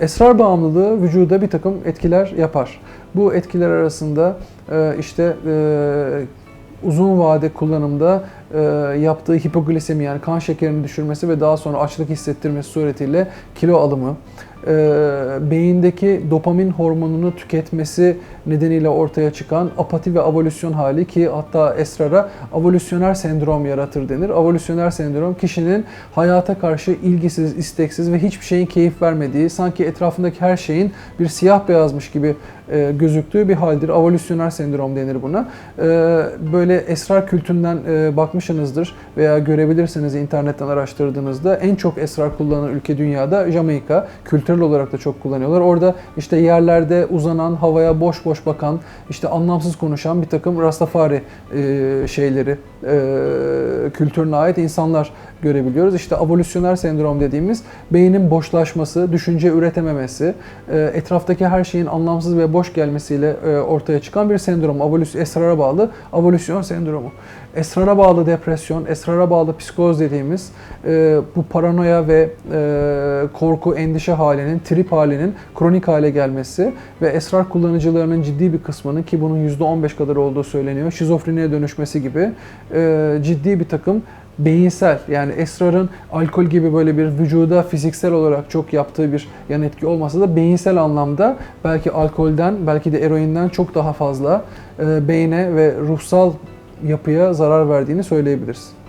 Esrar bağımlılığı vücuda bir takım etkiler yapar. Bu etkiler arasında e, işte e, uzun vade kullanımda e, yaptığı hipoglisemi yani kan şekerini düşürmesi ve daha sonra açlık hissettirmesi suretiyle kilo alımı, e, beyindeki dopamin hormonunu tüketmesi nedeniyle ortaya çıkan apati ve avolüsyon hali ki hatta esrara avolüsyoner sendrom yaratır denir. Avolüsyoner sendrom kişinin hayata karşı ilgisiz, isteksiz ve hiçbir şeyin keyif vermediği, sanki etrafındaki her şeyin bir siyah beyazmış gibi e, gözüktüğü bir haldir. Avolüsyoner sendrom denir buna. E, böyle esrar kültünden e, bakmışsınızdır veya görebilirsiniz internetten araştırdığınızda en çok esrar kullanan ülke dünyada Jamaika. Kültürel olarak da çok kullanıyorlar. Orada işte yerlerde uzanan, havaya boş boş bakan, işte anlamsız konuşan bir takım Rastafari e, şeyleri, e, kültürüne ait insanlar görebiliyoruz. İşte avolüsyoner sendrom dediğimiz beynin boşlaşması, düşünce üretememesi, e, etraftaki her şeyin anlamsız ve boş gelmesiyle e, ortaya çıkan bir sendrom. Avolüs esrara bağlı avolüsyon sendromu. Esrara bağlı depresyon, esrara bağlı psikoz dediğimiz e, bu paranoya ve e, korku, endişe halinin, trip halinin kronik hale gelmesi ve esrar kullanıcılarının ciddi bir kısmının ki bunun %15 kadar olduğu söyleniyor, şizofreniye dönüşmesi gibi e, ciddi bir takım beyinsel yani esrarın alkol gibi böyle bir vücuda fiziksel olarak çok yaptığı bir yan etki olmasa da beyinsel anlamda belki alkolden belki de eroinden çok daha fazla e, beyne ve ruhsal yapıya zarar verdiğini söyleyebiliriz.